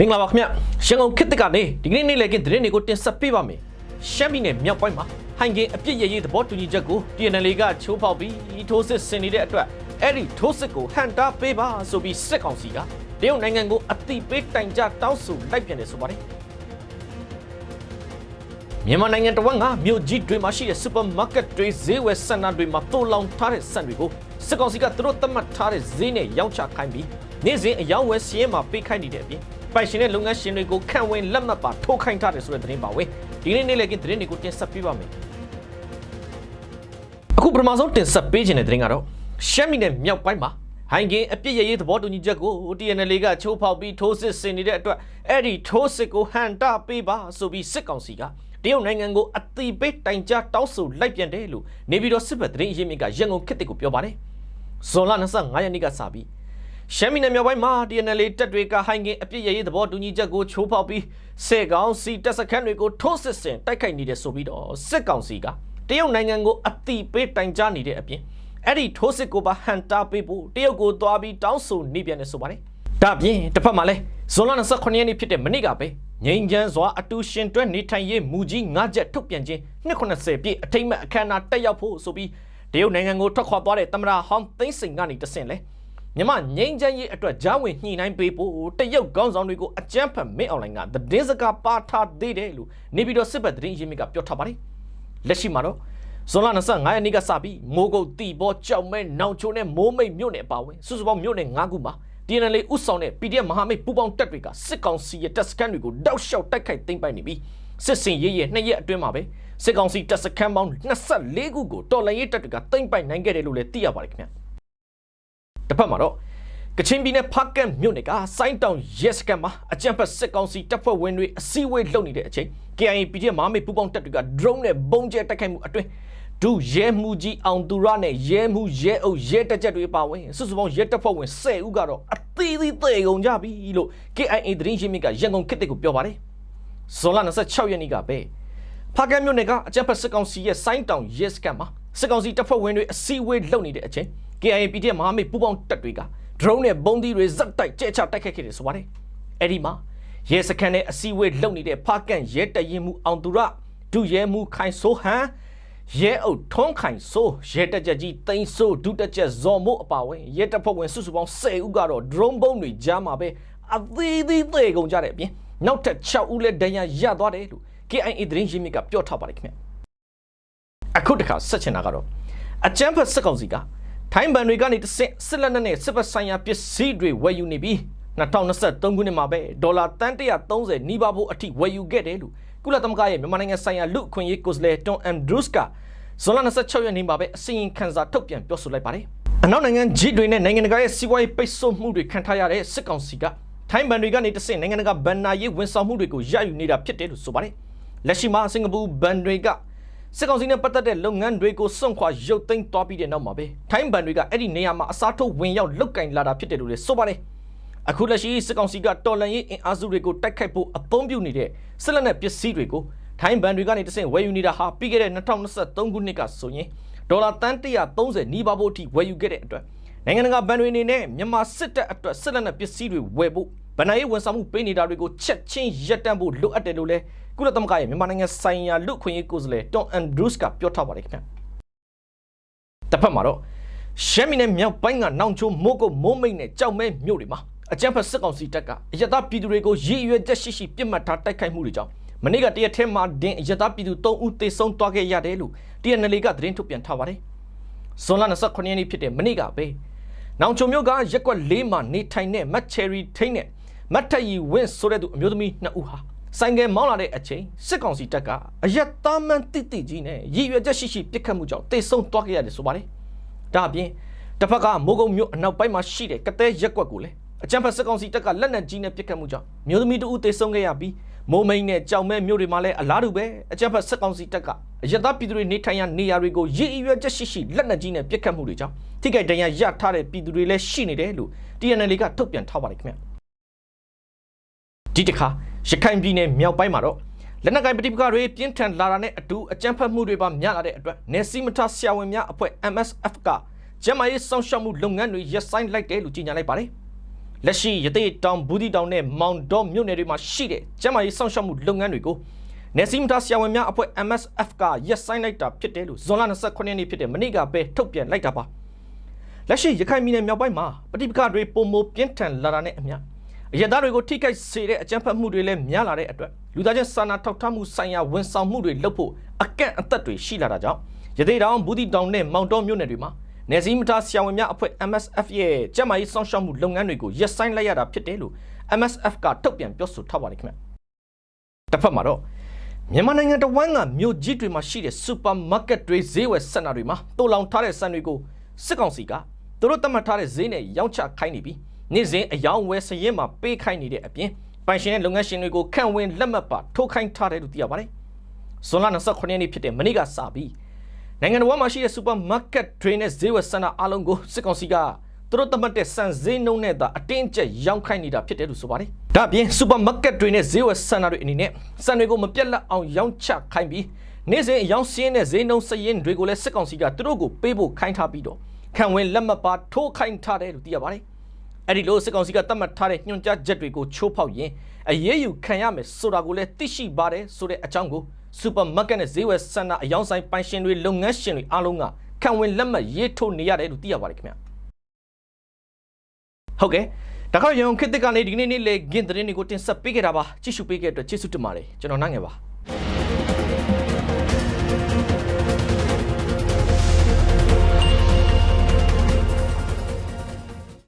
မင်္ဂလာပါခင်ဗျရှန်ကုန်ခေတ်တစ်ကနေဒီကနေ့နေ့လည်ကင်းသတင်းတွေကိုတင်ဆက်ပေးပါမယ်ရှမ်းပြည်နယ်မြောက်ပိုင်းမှာဟိုင်ကင်အပြစ်ရရေးသဘောတူညီချက်ကို TNL ကချိုးဖောက်ပြီးထိုးစစ်ဆင်နေတဲ့အတွက်အဲ့ဒီထိုးစစ်ကိုဟန်တာပေးပါဆိုပြီးစစ်ကောင်စီကတရုတ်နိုင်ငံကိုအတိပေးတိုင်ကြတောင်းဆိုလိုက်ပြန်တယ်ဆိုပါတယ်မြန်မာနိုင်ငံတော်ကမြို့ကြီးတွေမှာရှိတဲ့စူပါမားကတ်တွေဈေးဝယ်စင်တာတွေမှာတိုးလောင်ထားတဲ့ဆန်တွေကိုစစ်ကောင်စီကသူတို့သတ်မှတ်ထားတဲ့ဈေးနဲ့ရောင်းချခိုင်းပြီးနေ့စဉ်အယောင်းဝယ်စီးရဲမှာပေးခိုင်းနေတဲ့အပြင် ပိုင်ရှင်တဲ့လုပ်ငန်းရှင်တွေကိုခန့်ဝင်လက်မှတ်ပါထိုးခိုင်းထားတယ်ဆိုတဲ့သတင်းပါဝေဒီနေ့နေ့လည်ကသတင်းတွေကိုတင်ဆက်ပေးပါမယ်အခုပထမဆုံးတင်ဆက်ပေးခြင်းတဲ့သတင်းကတော့ရှမ်းပြည်နယ်မြောက်ပိုင်းမှာဟိုင်ကင်အပြစ်ရရေးသဘောတူညီချက်ကို TNL ကချိုးဖောက်ပြီးထိုးစစ်ဆင်နေတဲ့အတွက်အဲ့ဒီထိုးစစ်ကိုဟန်တာပေးပါဆိုပြီးစစ်ကောင်စီကတရုတ်နိုင်ငံကိုအတိပေးတိုင်ကြားတောင်းဆိုလိုက်ပြန်တယ်လို့နေပြည်တော်စစ်ဘက်သတင်းအရင်းမြစ်ကရန်ကုန်ခေတ်တစ်ကိုပြောပါတယ်ဇွန်လ25ရက်နေ့ကစပြီး ရှမ်းပြည်နယ်မြောက်ပိုင်းမှာ TNL တပ်တွေကဟိုင်ကင်အပြစ်ရရေးသဘောတူညီချက်ကိုချိုးဖောက်ပြီးစစ်ကောင်စီတပ်စခန်းတွေကိုထိုးစစ်ဆင်တိုက်ခိုက်နေတယ်ဆိုပြီးတော့စစ်ကောင်စီကတရုတ်နိုင်ငံကိုအတိပေးတိုင်ကြားနေတဲ့အပြင်အဲ့ဒီထိုးစစ်ကိုပါဟန်တာပေးဖို့တရုတ်ကိုသွားပြီးတောင်းဆိုနေပြန်တယ်ဆိုပါတယ်။ဒါပြင်တစ်ဖက်မှာလဲဇွန်လ29ရက်နေ့ဖြစ်တဲ့မနေ့ကပဲငိန်ချမ်းစွာအတူရှင်တွဲနေထိုင်ရေးမူကြီး၅ချက်ထုတ်ပြန်ခြင်း290ပြည့်အထိမ့်မဲ့အခမ်းအနားတက်ရောက်ဖို့ဆိုပြီးတရုတ်နိုင်ငံကိုထွက်ခွာသွားတဲ့သမ္မတဟောင်းသိန်းစိန်ကနေတဆင့်လဲ မြမငိန်ချမ်းရေးအတွက်ဂျားဝင်ညှိနှိုင်းပေးဖို့တရုတ်ကောင်းဆောင်တွေကိုအကြမ်းဖက်မင်းအွန်လိုင်းကသတင်းစကားပါထားသေးတယ်လို့နေပြည်တော်စစ်ဘက်သတင်းရင်းမြစ်ကပြောထားပါတယ်။လက်ရှိမှာတော့ဇွန်လ25ရက်နေ့ကစပြီးမိုးကုတ်တီဘောကြောက်မဲနောင်ချိုနဲ့မိုးမိတ်မြို့နယ်အပါအဝင်စုစုပေါင်းမြို့နယ်၅ခုမှာ TNL ဥဆောင်တဲ့ PDF မဟာမိတ်ပူးပေါင်းတပ်တွေကစစ်ကောင်စီရဲ့တပ်စခန်းတွေကိုတောက်လျှောက်တိုက်ခိုက်သိမ်းပိုက်နေပြီးစစ်စင်ရေးရဲ့နှစ်ရက်အတွင်းမှာပဲစစ်ကောင်စီတပ်စခန်းပေါင်း24ခုကိုတော်လှန်ရေးတပ်တွေကသိမ်းပိုက်နိုင်ခဲ့တယ်လို့လည်းသိရပါတယ်ခင်ဗျ တစ်ဖက်မှာတော့ကချင်ပြည်နယ်ဖားကန့်မြို့နယ်ကစိုင်းတောင်ရဲစခန်းမှာအကြံဖက်စစ်ကောင်စီတပ်ဖွဲ့ဝင်တွေအစည်းအဝေးလုပ်နေတဲ့အချိန် KIA PDF မဟာမိတ်ပူးပေါင်းတပ်တွေက drone နဲ့ဘုံကျဲတိုက်ခိုက်မှုအတွင်းဒုရဲမှုကြီးအောင်သူရနဲ့ရဲမှုရဲအုပ်ရဲတက်ချက်တွေပါဝင်စုစုပေါင်းရဲတပ်ဖွဲ့ဝင်10ဦးကတော့အသေးသေးသေကုန်ကြပြီလို့ KIA သတင်းရင်းမြစ်ကရန်ကုန်ခေတ်တစ်ကိုပြောပါတယ်ဇွန်လ26ရက်နေ့ကပဲဖားကန့်မြို့နယ်ကအကြံဖက်စစ်ကောင်စီရဲ့စိုင်းတောင်ရဲစခန်းမှာစစ်ကောင်စီတပ်ဖွဲ့ဝင်တွေအစည်းအဝေးလုပ်နေတဲ့အချိန် KIA PDF မဟာမိတ်ပူးပေါင်းတပ်တွေက drone နဲ့ဘုံသီးတွေဇက်တိုက်ကျဲချတိုက်ခတ်ခဲ့တယ်ဆိုပါတယ်အဲ့ဒီမှာရဲစခန်းနဲ့အစည်းအဝေးလုပ်နေတဲ့ဖားကန့်ရဲတရင်မှုအောင်သူရဒုရဲမှုခိုင်ဆိုဟန်ရဲအုပ်ထွန်းခိုင်ဆိုရဲတက်ချက်ကြီးတိန်ဆိုဒုတက်ချက်ဇော်မို့အပါဝင်ရဲတပ်ဖွဲ့ဝင်စုစုပေါင်း10ဦးကတော့ drone ဘုံတွေကြားမှာပဲအသေးသေးသေးကုန်ကြတဲ့အပြင်နောက်ထပ်6ဦးလည်းဒဏ်ရာရသွားတယ်လို့ KIA သတင်းရင်းမြစ်ကပြောထားပါတယ်ခင်ဗျအခုတခါဆက်ချင်တာကတော့အကြမ်းဖက်စစ်ကောင်စီက ထိုင်းဘဏ်တွေကနေတစ်ဆင့်စစ်လက်နက်နဲ့စစ်ပတ်ဆိုင်ရာပစ္စည်းတွေဝယ်ယူနေပြီး2023ခုနှစ်မှာပဲဒေါ်လာတန်130နီးပါးဖို့အထိဝယ်ယူခဲ့တယ်လို့ကုလသမဂ္ဂရဲ့မြန်မာနိုင်ငံဆိုင်ရာလူ့အခွင့်အရေးကိုယ်စားလှယ်တွန်အန်ဒရုစ်ကဇွန်လ26ရက်နေ့မှာပဲအစီရင်ခံစာထုတ်ပြန်ပြောဆိုလိုက်ပါတယ်။အနောက်နိုင်ငံကြီးတွေနဲ့နိုင်ငံတကာရဲ့စီးပွားရေးပိတ်ဆို့မှုတွေခံထားရတဲ့စစ်ကောင်စီကထိုင်းဘဏ်တွေကနေတစ်ဆင့်နိုင်ငံတကာဘဏ္ဍာရေးဝန်ဆောင်မှုတွေကိုရယူနေတာဖြစ်တယ်လို့ဆိုပါတယ်။လက်ရှိမှာစင်ကာပူဘဏ်တွေက စစ်ကောင်စီနဲ့ပတ်သက်တဲ့လုပ်ငန်းတွေကိုစွန့်ခွာရုပ်သိမ်းသွားပြီးတဲ့နောက်မှာပဲထိုင်းဘဏ်တွေကအဲ့ဒီနေရာမှာအစားထိုးဝင်ရောက်လုတ်ကင်လာတာဖြစ်တယ်လို့လည်းဆိုပါတယ်အခုလက်ရှိစစ်ကောင်စီကတော်လန်ရေးအင်အားစုတွေကိုတိုက်ခိုက်ဖို့အသုံးပြုနေတဲ့စစ်လက်နက်ပစ္စည်းတွေကိုထိုင်းဘဏ်တွေကနေတဆင့်ဝယ်ယူနေတာဟာပြီးခဲ့တဲ့2023ခုနှစ်ကဆိုရင်ဒေါ်လာတန်130နီးပါးဖို့အထိဝယ်ယူခဲ့တဲ့အတွက်နိုင်ငံတကာဘဏ်တွေအနေနဲ့မြန်မာစစ်တပ်အတွက်စစ်လက်နက်ပစ္စည်းတွေဝယ်ဖို့ ဗဏ္ဍာရေးဝန်ဆောင်မှုပေးနေတာတွေကိုချက်ချင်းရပ်တန့်ဖို့လိုအပ်တယ်လို့လည်းကုလသမဂ္ဂရဲ့မြန်မာနိုင်ငံဆိုင်ရာလူ့အခွင့်အရေးကိုယ်စားလှယ်တွန်အန်ဒရုစ်ကပြောထားပါတယ်ခင်ဗျ။တစ်ဖက်မှာတော့ရှမ်းပြည်နယ်မြောက်ပိုင်းကနောင်ချိုမိုးကုတ်မိုးမိတ်နဲ့ကြောက်မဲမြို့တွေမှာအကြမ်းဖက်စစ်ကောင်စီတပ်ကအယက်သားပြည်သူတွေကိုရည်ရွယ်ချက်ရှိရှိပြစ်မှတ်ထားတိုက်ခိုက်မှုတွေကြောင့်မနေ့ကတရက်ထဲမှာဒင်အယက်သားပြည်သူ3ဦးသေဆုံးသွားခဲ့ရတယ်လို့ TNL ကသတင်းထုတ်ပြန်ထားပါတယ်။ဇွန်လ29ရက်နေ့ဖြစ်တဲ့မနေ့ကပဲနောင်ချိုမြို့ကရက်ကွက်၄မှာနေထိုင်တဲ့မတ်ချယ်ရီထိန်းနဲ့ မတ်ထက်ရီဝင်းဆိုတဲ့သူအမျိုးသမီး2ဦးဟာဆိုင်ကယ်မောင်းလာတဲ့အချိန်စစ်ကောင်စီတပ်ကအယက်သားမှန်တိတိကြီးနဲ့ရည်ရွယ်ချက်ရှိရှိပြစ်ခတ်မှုကြောင့်တေဆုံးသွားခဲ့ရတယ်ဆိုပါတယ်။ဒါအပြင်တစ်ဖက်ကမိုးကုံမြို့အနောက်ပိုင်းမှာရှိတဲ့ကတဲရက်ကွက်ကိုလည်းအကြံဖက်စစ်ကောင်စီတပ်ကလက်နက်ကြီးနဲ့ပြစ်ခတ်မှုကြောင့်မျိုးသမီးတို့ဦးတေဆုံးခဲ့ရပြီးမိုးမိန်နဲ့ကြောင်မဲမြို့တွေမှာလည်းအလားတူပဲအကြံဖက်စစ်ကောင်စီတပ်ကအယက်သားပြည်သူတွေနေထိုင်ရာနေရာတွေကိုရည်ရွယ်ချက်ရှိရှိလက်နက်ကြီးနဲ့ပြစ်ခတ်မှုတွေကြောင့်ထိခိုက်ဒဏ်ရာရထားတဲ့ပြည်သူတွေလည်းရှိနေတယ်လို့ TNL ကထုတ်ပြန်ထားပါတယ်ခင်ဗျ ဒီတခါရခိုင်ပြည်နယ်မြောက်ပိုင်းမှာတော့လက်နက်ကိုင်ပဋိပက္ခတွေပြင်းထန်လာတာနဲ့အတူအကြမ်းဖက်မှုတွေပါများလာတဲ့အတွက်နေစီမထဆရာဝန်များအဖွဲ့ MSF ကကျန်းမာရေးစောင့်ရှောက်မှုလုပ်ငန်းတွေရပ်ဆိုင်းလိုက်တယ်လို့ကြေညာလိုက်ပါတယ်လက်ရှိရသေးတောင်ဘူးတီတောင်နဲ့မောင်ဒေါမြို့နယ်တွေမှာရှိတဲ့ကျန်းမာရေးစောင့်ရှောက်မှုလုပ်ငန်းတွေကိုနေစီမတာဆရာဝန်များအဖွဲ့ MSF ကရက်ဆိုင်လိုက်တာဖြစ်တယ်လို့ဇွန်လ29ရက်နေ့ဖြစ်တဲ့မနေ့ကပဲထုတ်ပြန်လိုက်တာပါလက်ရှိရခိုင်ပြည်နယ်မြောက်ပိုင်းမှာပဋိပက္ခတွေပုံမပြင်းထန်လာတာနဲ့အမျှ အရသားတွေကိုထိခိုက်စေတဲ့အကြမ်းဖက်မှုတွေလည်းများလာတဲ့အတွက်လူသားချင်းစာနာထောက်ထားမှုဆိုင်ရာဝန်ဆောင်မှုတွေလုပ်ဖို့အကန့်အသတ်တွေရှိလာတာကြောင့်ရသေးတောင်ဘူးတီတောင်နဲ့မောင်တော်မြို့နယ်တွေမှာနေစည်းမထားဆရာဝန်များအဖွဲ့ MSF ရဲ့ကျန်းမာရေးစောင့်ရှောက်မှုလုပ်ငန်းတွေကိုရပ်ဆိုင်းလိုက်ရတာဖြစ်တယ်လို့ MSF ကထုတ်ပြန်ပြောဆိုထားပါတယ်ခင်ဗျ။တစ်ဖက်မှာတော့မြန်မာနိုင်ငံတဝန်းကမြို့ကြီးတွေမှာရှိတဲ့စူပါမားကတ်တွေဈေးဝယ်စင်တာတွေမှာတိုးလောင်ထားတဲ့ဆန်တွေကိုစစ်ကောင်စီကသူတို့သတ်မှတ်ထားတဲ့ဈေးနဲ့ရောင်းချခိုင်းနေပြီး နေ့စဉ်အယောင်ဝယ်စရင်မှာပေးခိုင်းနေတဲ့အပြင်ပိုင်ရှင်တဲ့လုပ်ငန်းရှင်တွေကိုခန့်ဝင်လက်မှတ်ပါထိုးခိုင်းထားတယ်လို့သိရပါတယ်။ဇွန်လ29ရက်နေ့ဖြစ်တဲ့မနေ့ကစပြီးနိုင်ငံတော်မှာရှိတဲ့စူပါမားကတ်တွေနဲ့ဈေးဝယ်စင်တာအလုံးကိုစစ်ကောင်စီကသူတို့သတ်မှတ်တဲ့စံဈေးနှုန်းနဲ့သာအတင်းကျပ်ရောင်းခိုင်းနေတာဖြစ်တယ်လို့ဆိုပါတယ်။ဒါ့အပြင်စူပါမားကတ်တွေနဲ့ဈေးဝယ်စင်တာတွေအနေနဲ့စံတွေကိုမပြတ်လက်အောင်ရောင်းချခိုင်းပြီးနေ့စဉ်အယောင်စင်းတဲ့ဈေးနှုန်းစရင်တွေကိုလည်းစစ်ကောင်စီကသူတို့ကိုပေးဖို့ခိုင်းထားပြီးတော့ခံဝင်လက်မှတ်ပါထိုးခိုင်းထားတယ်လို့သိရပါတယ်။ အဲ့ဒီလိုစစ်ကောင်စီကသတ်မှတ်ထားတဲ့ညွှန်ကြားချက်တွေကိုချိုးဖောက်ရင်အရေးယူခံရမယ်ဆိုတာကိုလည်းသိရှိပါတယ်ဆိုတဲ့အကြောင်းကိုစူပါမားကတ်နဲ့ဈေးဝယ်စင်တာအယောင်ဆိုင်ပိုင်ရှင်တွေလုပ်ငန်းရှင်တွေအားလုံးကခံဝင်လက်မှတ်ရေးထိုးနေရတယ်လို့သိရပါတယ်ခင်ဗျာ။ဟုတ်ကဲ့ဒါခေါရုံခေတ်သစ်ကနေဒီနေ့နေ့လေဂင်းသတင်းတွေကိုတင်ဆက်ပေးခဲ့တာပါကြည့်ရှုပေးခဲ့တဲ့အတွက်ကျေးဇူးတင်ပါတယ်ကျွန်တော်နိုင်ငယ်ပါ